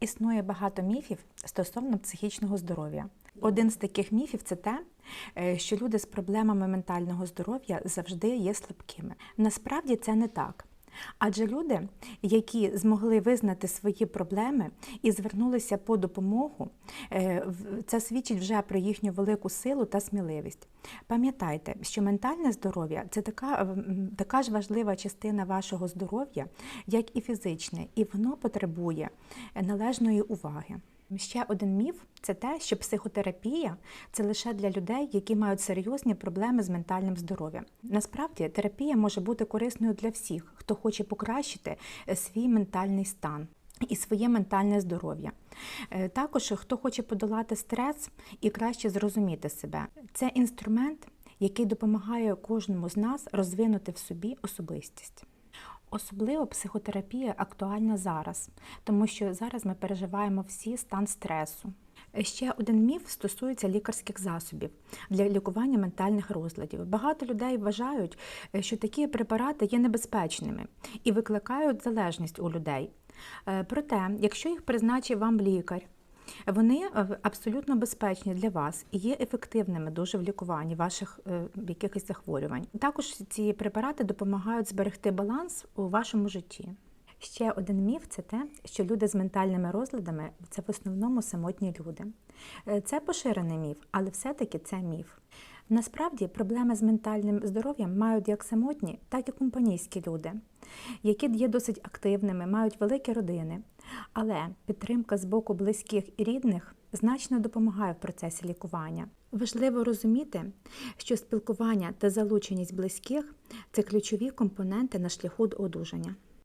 Існує багато міфів стосовно психічного здоров'я. Один з таких міфів це те, е, що люди з проблемами ментального здоров'я завжди є слабкими. Насправді це не так. Адже люди, які змогли визнати свої проблеми і звернулися по допомогу, е, це свідчить вже про їхню велику силу та сміливість. Пам'ятайте, що ментальне здоров'я це така, така ж важлива частина вашого здоров'я, як і фізичне, і воно потребує належної уваги. Ще один міф це те, що психотерапія це лише для людей, які мають серйозні проблеми з ментальним здоров'ям. Насправді терапія може бути корисною для всіх, хто хоче покращити е, свій ментальний стан. І своє ментальне здоров'я. Е, Також хто хоче подолати стрес і краще зрозуміти себе. Це інструмент, який допомагає кожному з нас розвинути в собі особистість. Особливо психотерапія актуальна зараз, тому що зараз ми переживаємо всі стан стресу. Ще один міф стосується лікарських засобів для лікування ментальних розладів. Багато людей вважають, е, що такі препарати є небезпечними і викликають залежність у людей. Е, Проте, якщо їх призначив вам лікар, вони е, абсолютно безпечні для вас і є ефективними дуже в лікуванні ваших е, якихось захворювань. Також ці препарати допомагають зберегти баланс у вашому житті. Ще один міф це те, що люди з ментальними розладами це в основному самотні люди. Е, Це поширений міф, але все-таки це міф. Насправді проблеми з ментальним здоров'ям мають як самотні, так і компанійські люди, які є досить активними, мають великі родини. Але підтримка з боку близьких і рідних значно допомагає в процесі лікування. Важливо розуміти, що спілкування та залученість близьких це ключові компоненти на шляху до одужання.